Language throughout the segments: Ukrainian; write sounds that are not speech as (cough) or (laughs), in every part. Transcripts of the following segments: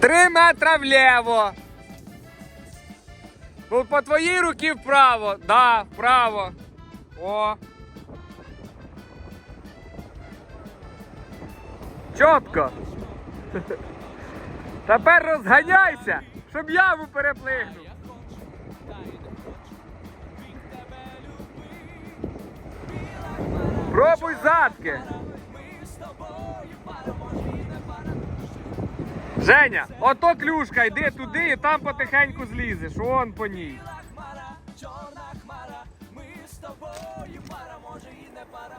Три метра вліво. По, по твоїй руки вправо. Да, вправо. О. Чітко. (laughs) Тепер розганяйся, щоб яму переплигнув. Пробуй задки. Женя, ото клюшка, йди туди і там потихеньку злізеш. Вон по ній. чорна хмара, ми з тобою пара, може і не пара.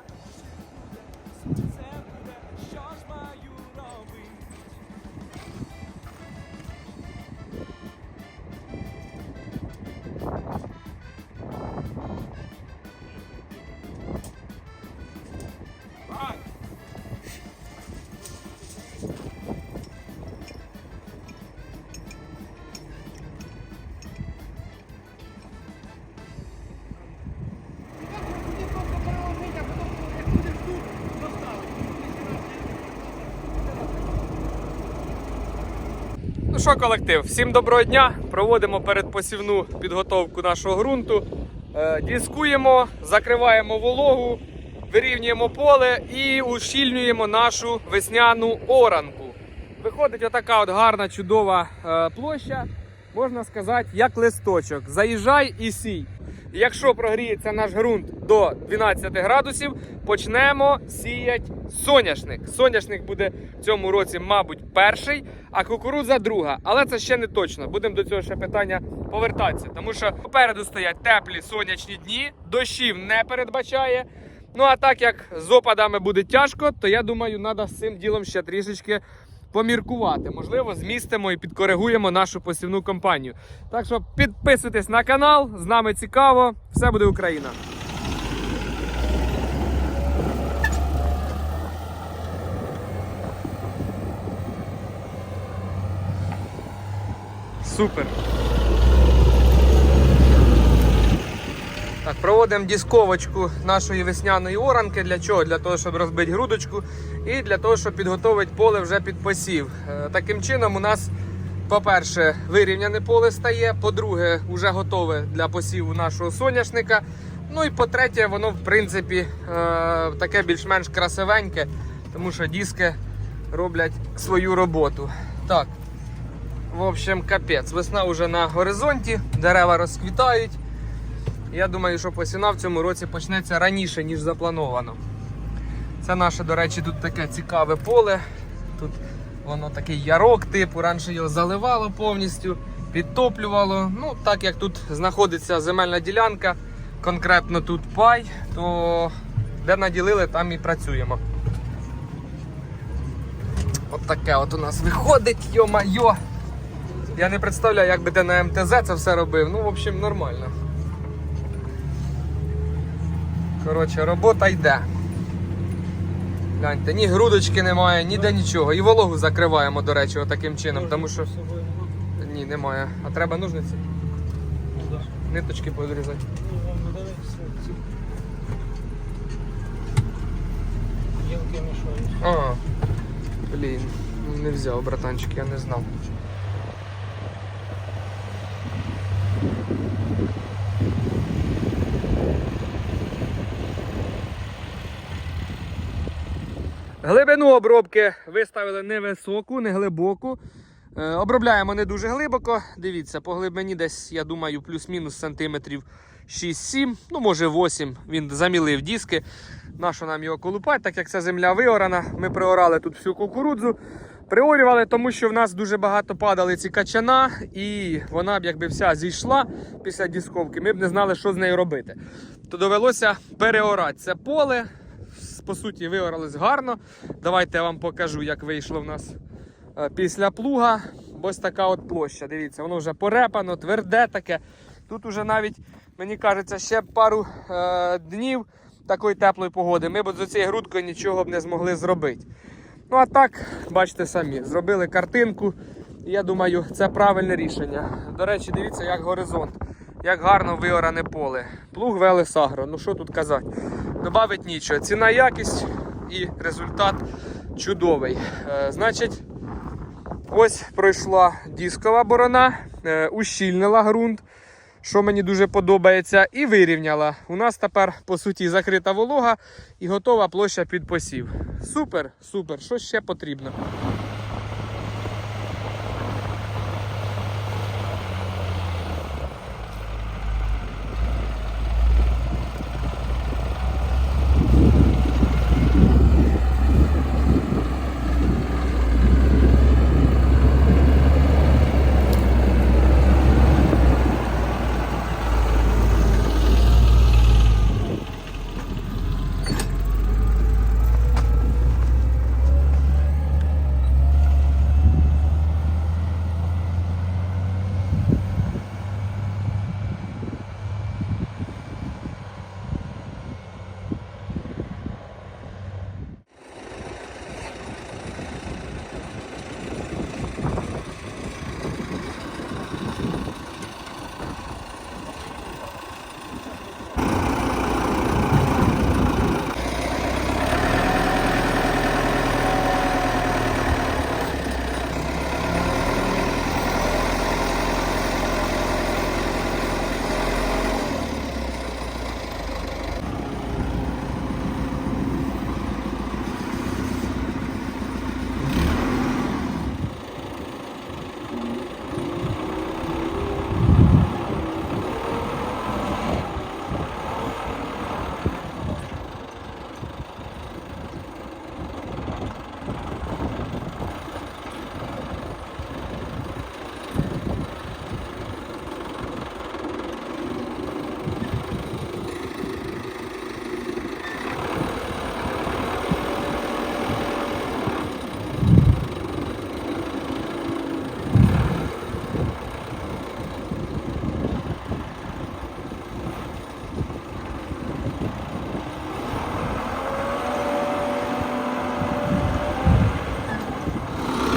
Ну що, колектив, всім доброго дня. Проводимо передпосівну підготовку нашого ґрунту. Діскуємо, Дискуємо, закриваємо вологу, вирівнюємо поле і ущільнюємо нашу весняну оранку. Виходить отака от гарна, чудова е, площа. Можна сказати, як листочок. Заїжджай і сій. Якщо прогріється наш ґрунт до 12 градусів, почнемо сіяти соняшник. Соняшник буде в цьому році, мабуть, перший, а кукурудза друга. Але це ще не точно. Будемо до цього ще питання повертатися. Тому що попереду стоять теплі сонячні дні, дощів не передбачає. Ну а так як з опадами буде тяжко, то я думаю, треба з цим ділом ще трішечки поміркувати. Можливо, змістимо і підкоригуємо нашу посівну кампанію. Так що підписуйтесь на канал, з нами цікаво, все буде Україна. Супер. Так, проводимо дісковочку нашої весняної оранки. Для чого? Для того, щоб розбити грудочку і для того, щоб підготувати поле вже під посів. Е, Таким чином, у нас, по-перше, вирівняне поле стає, по-друге, вже готове для посіву нашого соняшника. Ну і по-третє, воно, в принципі, е, таке більш-менш красивеньке, тому що диски роблять свою роботу. Так, в общем, капець. Весна вже на горизонті, дерева розквітають. Я думаю, що посіна в цьому році почнеться раніше, ніж заплановано. Це наше, до речі, тут таке цікаве поле. Тут воно такий ярок типу, раніше його заливало повністю, підтоплювало. Ну, так як тут знаходиться земельна ділянка, конкретно тут пай, то де наділили, там і працюємо. От таке от у нас виходить, йо-майо. Я не представляю, як би ти на МТЗ це все робив. Ну, в общем, нормально. Коротше, робота йде. Гляньте, ні грудочки немає, ніде нічого. І вологу закриваємо, до речі, таким чином, тому що. Ні, немає. А треба ножниці. Ниточки подрізати. А, блін, не взяв, братанчик, я не знав. Глибину обробки виставили невисоку, не глибоку. Е, Обробляємо не дуже глибоко. Дивіться, по глибині десь, я думаю, плюс-мінус сантиметрів 6-7, ну може 8. Він замілив диски. Нащо нам його колупати, так як ця земля виорана. Ми приорали тут всю кукурудзу. Приорювали, тому що в нас дуже багато падали ці качана, і вона б якби вся зійшла після дісковки, ми б не знали, що з нею робити. То довелося переорати це поле. По суті, виорались гарно. Давайте я вам покажу, як вийшло в нас е, після плуга. Ось така от площа. Дивіться, воно вже порепано, тверде таке. Тут уже навіть, мені кажеться, ще пару е, днів такої теплої погоди. Ми б з цією грудкою нічого б не змогли зробити. Ну а так, бачите самі, зробили картинку. Я думаю, це правильне рішення. До речі, дивіться, як горизонт, як гарно виоране поле. Плуг Велес Агро. Ну що тут казати? Добавить нічого. Ціна якість і результат чудовий. Е, значить, Ось пройшла дискова борона, е, ущільнила ґрунт, що мені дуже подобається, і вирівняла. У нас тепер, по суті, закрита волога і готова площа під посів. Супер, супер. Що ще потрібно?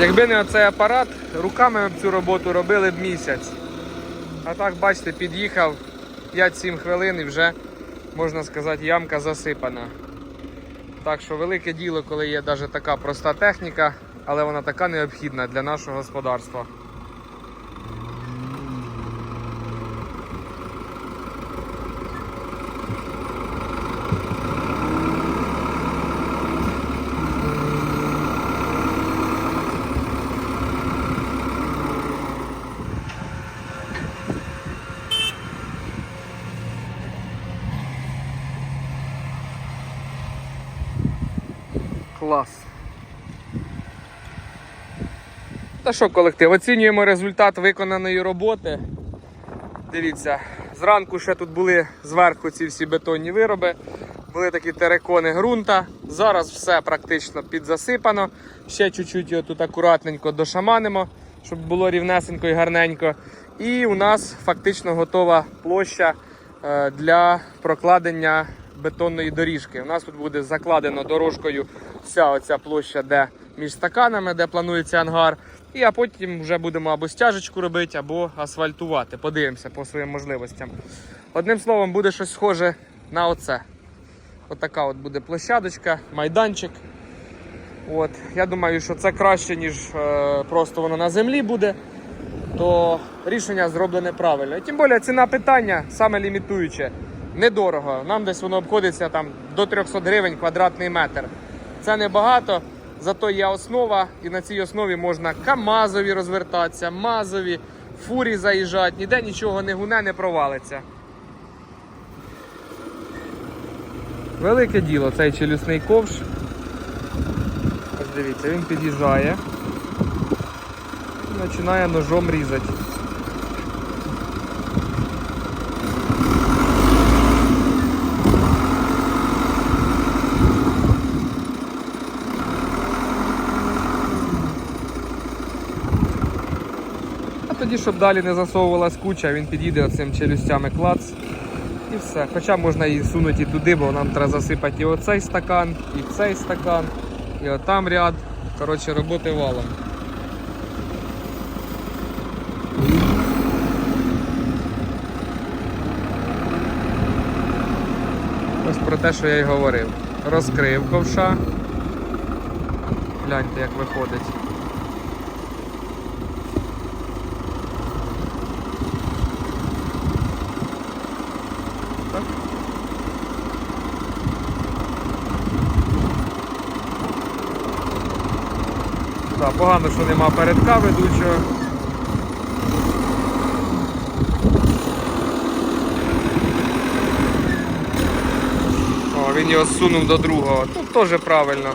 Якби не оцей апарат, руками ми б цю роботу робили б місяць. А так, бачите, під'їхав 5-7 хвилин і вже, можна сказати, ямка засипана. Так що велике діло, коли є навіть така проста техніка, але вона така необхідна для нашого господарства. Клас. Та що, колектив, оцінюємо результат виконаної роботи. Дивіться, зранку ще тут були зверху ці всі бетонні вироби, були такі терекони ґрунта. Зараз все практично підзасипано. Ще чуть-чуть його тут акуратненько дошаманимо, щоб було рівнесенько і гарненько. І у нас фактично готова площа е, для прокладення бетонної доріжки. У нас тут буде закладено дорожкою вся оця площа, де між стаканами, де планується ангар. І а потім вже будемо або стяжечку робити, або асфальтувати. Подивимося по своїм можливостям. Одним словом, буде щось схоже на оце. Отака от буде площадочка, майданчик. От. Я думаю, що це краще, ніж е, просто воно на землі буде. То рішення зроблене правильно. І тим більше ціна питання саме лімітуюче. Недорого. Нам десь воно обходиться там до 300 гривень квадратний метр. Це небагато, зато є основа, і на цій основі можна КАМАЗові розвертатися, МАЗові, фурі заїжджати, ніде нічого не гуне, не провалиться. Велике діло цей челюсний ковш. Ось дивіться, він під'їжджає і починає ножом різати. Тоді, щоб далі не засовувалась куча, він під'їде оцим челюстями клац. І все. Хоча можна її сунути і туди, бо нам треба засипати і оцей стакан, і цей стакан, і отам ряд. Коротше, роботи валом. Ось про те, що я й говорив. Розкрив ковша. Гляньте, як виходить. Так, погано, що нема передка ведучого. О, він його сунув до другого. Тут теж правильно.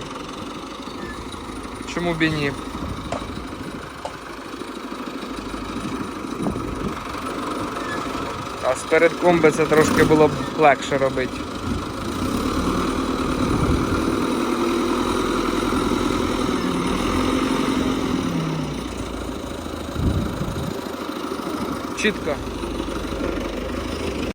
Чому б і ні? А з передком би це трошки було б легше робити. Чітко.